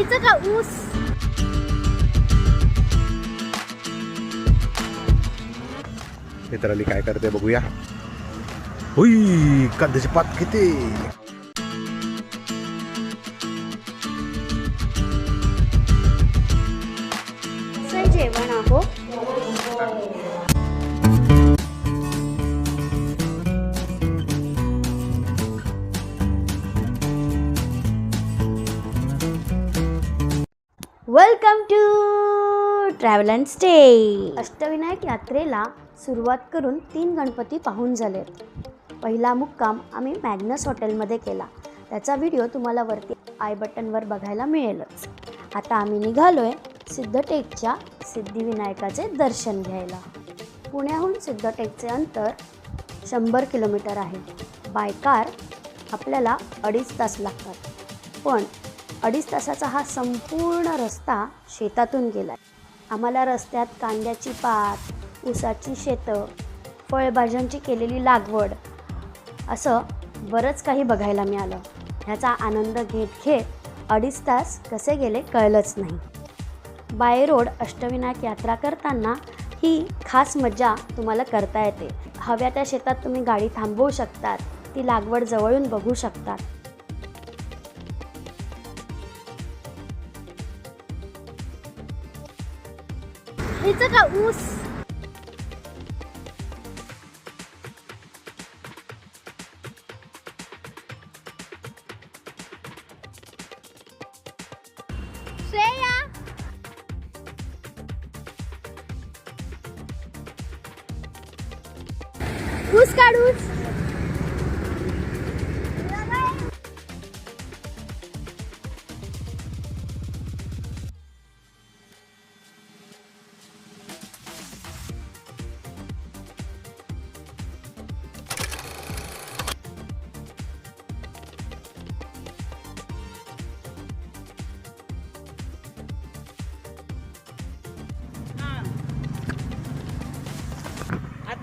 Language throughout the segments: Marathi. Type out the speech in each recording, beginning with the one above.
इथं का ऊस मित्राली काय करते बघूया हुई कांद्याची पात किती welcome to travel and stay Ashtavinayak यात्रेला सुरुवात करून तीन गणपती पाहून झाले. पहिला मुक्काम आम्ही मॅग्नस हॉटेलमध्ये केला. त्याचा व्हिडिओ तुम्हाला वरती आय बटनवर बघायला मिळेलच. आता आम्ही निघालोय सिद्धटेकच्या सिद्धिविनायकाचे दर्शन घ्यायला. पुण्याहून सिद्धटेकचे अंतर शंभर किलोमीटर आहे. बाय कार आपल्याला अडीच तास लागतात. पण अडीच तासाचा हा संपूर्ण रस्ता शेतातून गेला आम्हाला रस्त्यात कांद्याची पात ऊसाची शेतं फळभाज्यांची केलेली लागवड असं बरंच काही बघायला मिळालं. ह्याचा आनंद घेत घेत अडीच तास कसे गेले कळलंच नाही. बाय रोड अष्टविनायक यात्रा करताना ही खास मजा तुम्हाला करता येते. हव्या त्या शेतात तुम्ही गाडी थांबवू शकतात ती लागवड जवळून बघू शकतात. इथं का ऊस श्रेया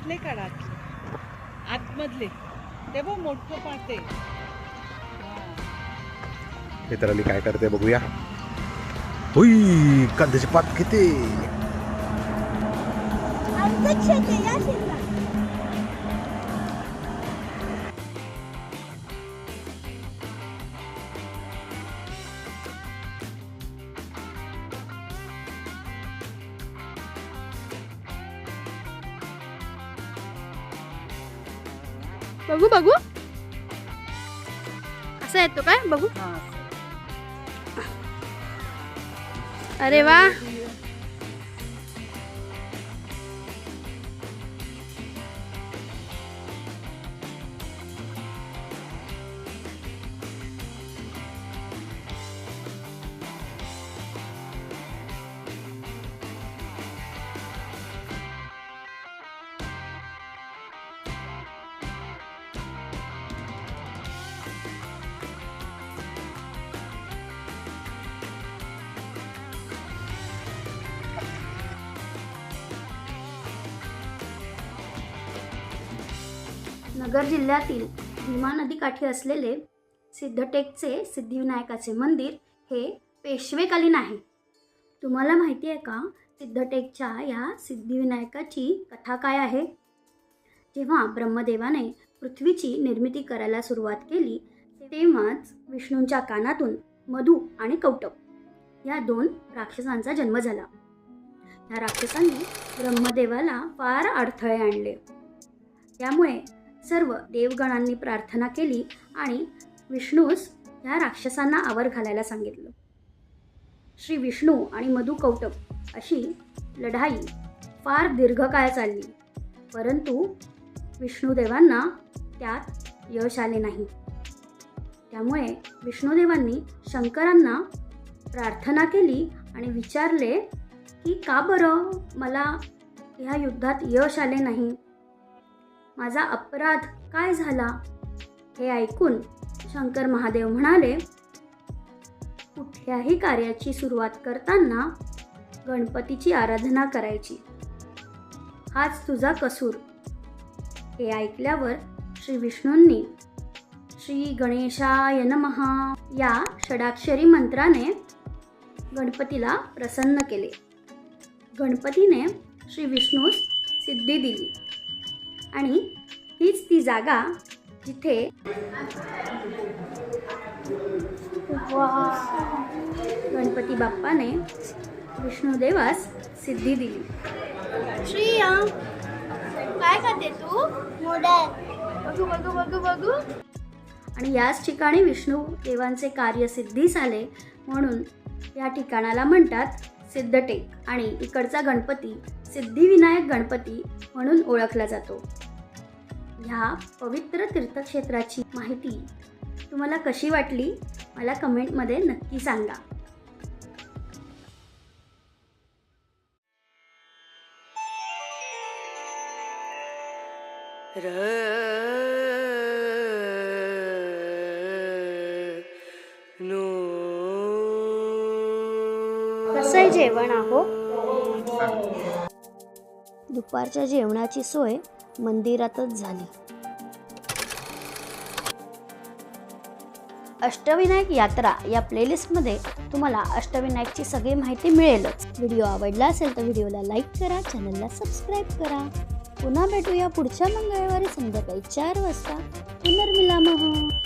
आतले काढ आतले आतमधले. ते बघ मोठं पाते. मित्राली काय करते बघूया. हुई कांद्याची पात किती बघू बघू. असं येतो काय? बघू. अरे वा. नगर जिल्ह्यातील भीमा नदीकाठी असलेले सिद्धटेकचे सिद्धिविनायकाचे मंदिर हे पेशवेकालीन आहे. तुम्हाला माहिती आहे का सिद्धटेकच्या या सिद्धिविनायकाची कथा काय आहे? जेव्हा ब्रह्मदेवाने पृथ्वीची निर्मिती करायला सुरुवात केली तेव्हाच विष्णूंच्या कानातून मधु आणि कौटब या दोन राक्षसांचा जन्म झाला. या राक्षसांनी ब्रह्मदेवाला फार अडथळे आणले. त्यामुळे सर्व देवगणांनी प्रार्थना केली आणि विष्णूस ह्या राक्षसांना आवर घालायला सांगितलं. श्री विष्णू आणि मधु कौटक अशी लढाई फार दीर्घकाळ चालली. परंतु विष्णुदेवांना त्यात यश आले नाही. त्यामुळे विष्णुदेवांनी शंकरांना प्रार्थना केली आणि विचारले की का बरं? मला ह्या युद्धात यश आले नाही. माझा अपराध काय झाला? हे ऐकून शंकर महादेव म्हणाले कुठल्याही कार्याची सुरुवात करताना गणपतीची आराधना करायची. हाच तुझा कसूर. हे ऐकल्यावर श्री विष्णूंनी श्री गणेशाय नमहा या षडाक्षरी मंत्राने गणपतीला प्रसन्न केले. गणपतीने श्री विष्णूस सिद्धी दिली. आणि हीच ती जागा जिथे गणपती बाप्पाने विष्णुदेवास सिद्धी दिली. श्रिया काय करते तू? बघू बघू बघू बघू. आणि याच ठिकाणी विष्णू देवांचे कार्य सिद्धीस आले म्हणून या ठिकाणाला म्हणतात सिद्धटेक आणि इकडचा गणपती सिद्धिविनायक गणपती म्हणून ओळखला जातो. ह्या पवित्र तीर्थक्षेत्राची माहिती तुम्हाला कशी वाटली? मला कमेंटमध्ये नक्की सांगा. कसं जेवण आहो. दुपारच्या जेवणाची सोय मंदिरातच झाली. अष्टविनायक यात्रा या प्लेलिस्टमध्ये तुम्हाला अष्टविनायकची सगळी माहिती मिळेलच. व्हिडिओ आवडला असेल तर व्हिडिओला लाईक करा चॅनलला सबस्क्राईब करा. पुन्हा भेटूया पुढच्या मंगळवारी संध्याकाळी चार वाजता. पुनर्मिलामह